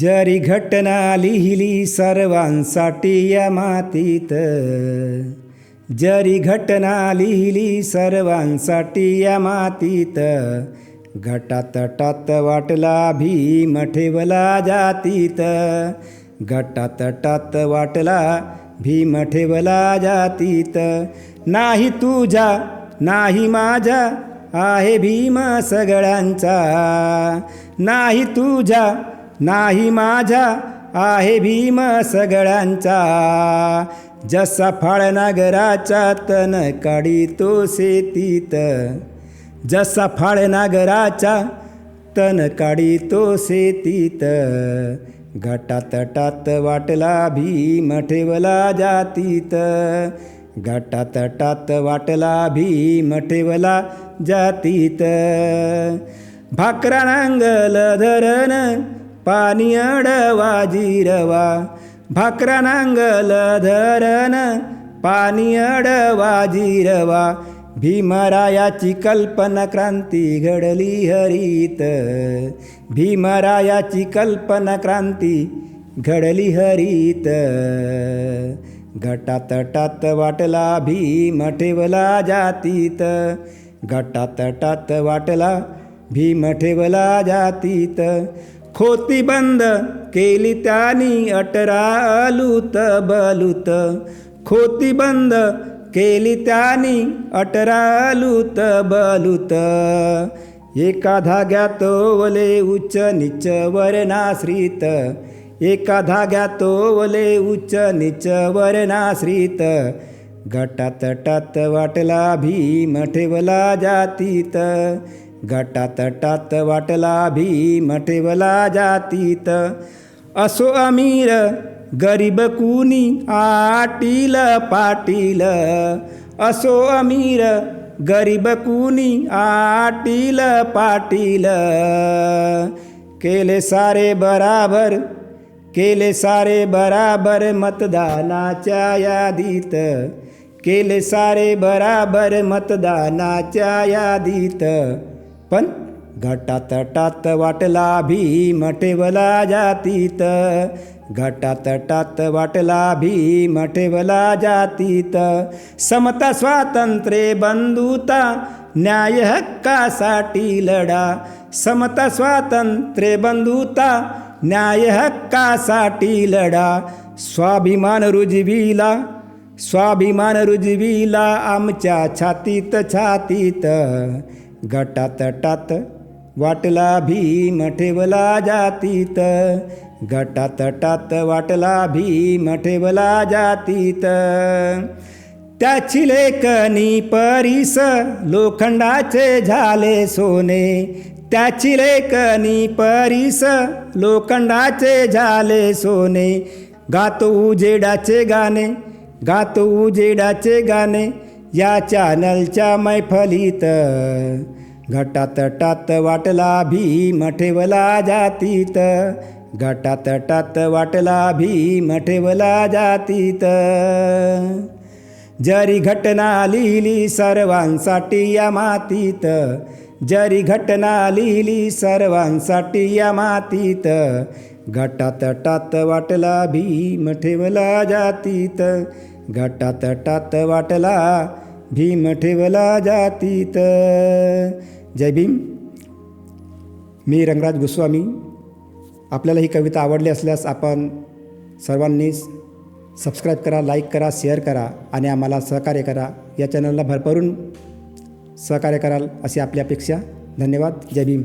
जरी घटना लिहिली सर्वांसाठी या मातीत जरी घटना लिहिली सर्वांसाठी या मातीत घटातटात वाटला भीम ठेवला जातीत घटातटात वाटला भीम ठेवला जातीत. नाही तुझ्या नाही माझ्या आहे भीम सगळ्यांचा नाही तुझ्या नाही माझ्या आहे भीम सगळ्यांचा. जसा फाळनागराच्या तन काढी तो शेतीत. जसा फाळनागराच्या तन काढी तो शेतीत. घटातटात वाटला भीम ठेवला जातीत. घटातटात वाटला भीम ठेवला जातीत. भाकरा नांगल धरण पाणी अडवा जिरवा. भाकरा नांगल धरण पाणी अडवा जिरवा. भीमरायाची कल्पना क्रांती घडली हरित. भीमरायाची कल्पना क्रांती घडली हरित. घटातटात वाटला भीम ठेवला जातीत. घटातटात वाटला भीम ठेवला जातीत. खोती बंद केली त्यानी अटरा अलूत बलूत खोती बंद केली त्यानी अटरा अलूत बलूत एका धाग्यात ओवले उच्च निच वर्णाश्रित. एका धाग्यात ओवले उच्च नीच वर्णाश्रित. घटातटात वाटला भीम ठेवला जातीत. घटातटात वाटला भीम ठेवला जातीत. असो अमीर गरीब कुणी आटील पाटील. असो अमीर गरीब कुणी आटील पाटील. केले सारे बराबर केले सारे बराबर मतदानाच्या यादीत. केले सारे बराबर मतदानाच्या यादीत. पण घटातटात वाटला भीम ठेवला जातीत. घटातटात वाटला भीम ठेवला जातीत. समता स्वातंत्र्य बंधुता न्याय हक्कासाठी लढा. समता स्वातंत्र्य बंधुता न्याय हक्कासाठी लढा. स्वाभिमान रुजविला स्वाभिमान रुजविला आमच्या छातीत छातीत. घटातटात वाटला भीम ठेवला जातीत. घटातटात वाटला भीम ठेवला जातीत. त्याची लेखनी परीस लोखंडाचे झाले सोने. त्याची लेखनी परीस लोखंडाचे झाले सोने. गातो उजेडाचे गाणे गातो उजेडाचे गाणे. या चॅनलच्या मैफलीत घटातटात वाटला भीम ठेवला जातीत. घटातटात वाटला भीम ठेवला जातीत. जरी घटना लिहिली सर्वांसाठी या मातीत जरी घटना लिहिली सर्वांसाठी या मातीत घटातटात वाटला भीम ठेवला जातीत. घटातटात वाटला भीम ठेवला जातीत. जय भीम. मी रंगराज गोस्वामी. आपल्याला ही कविता आवडली असल्यास आपण सर्वांनी सबस्क्राईब करा लाईक करा शेअर करा आणि आम्हाला सहकार्य करा. या चॅनलला भरभरून सहकार्य कराल अशी आपली अपेक्षा. धन्यवाद. जय भीम.